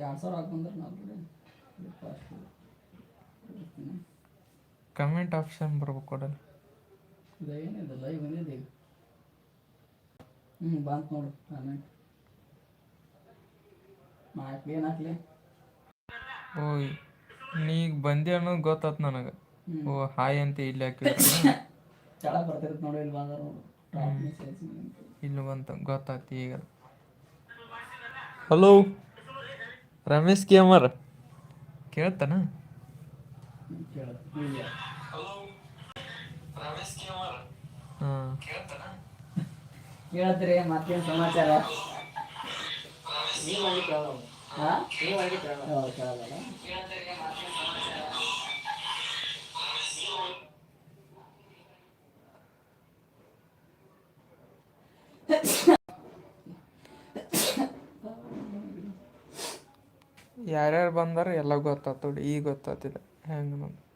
ಎರಡು ಸಾವಿರ ಬಂದ್ರೆ ನಾವು ಕಮೆಂಟ್ ಆಪ್ಷನ್ ಬರ್ಬೇಕು ಕೊಡಲ್ಲ ಇದು ಏನಿದೆ ಲೈವ್ ಬಂದಿದೆ ಈಗ? ಹ್ಞೂ ಬಂತು ನೋಡು ಕಮೆಂಟ್ ಹಾಕ್ಲಿ ಏನು ಹಾಕ್ಲಿ? ಓಯ್ ನೀಗ ಬಂದಿ ಅನ್ನೋದು ಗೊತ್ತಾತ್ ನನಗೆ. ಓ ಹಾಯ್ ಅಂತ ಇಲ್ಲಿ ಹಾಕಿ ಚಳ ಬರ್ತಿರುತ್ತೆ ನೋಡಿ ಇಲ್ಲಿ ಬಂದ ನೋಡು. ಇಲ್ಲಿ ಬಂತ ಗೊತ್ತಾಯ್ತು ಈಗ. ಹಲೋ ರಮೇಶ್ ಕೇಮರ್. ಕೇಳ್ತಾನ ಕೇಳತ್ರಿ ಮತ್ತೇನ್ ಸಮಾಚಾರ? ಸಮಾಚಾರ ಹಾಂ? ಹೌದು ಕೇಳಲ್ಲ ಯಾರ್ಯಾರು ಬಂದಾರ ಎಲ್ಲ ಗೊತ್ತಾಗ್ತದೆ ಈಗ ಗೊತ್ತಾಗ್ತಿದೆ. ಹೆಂಗೆ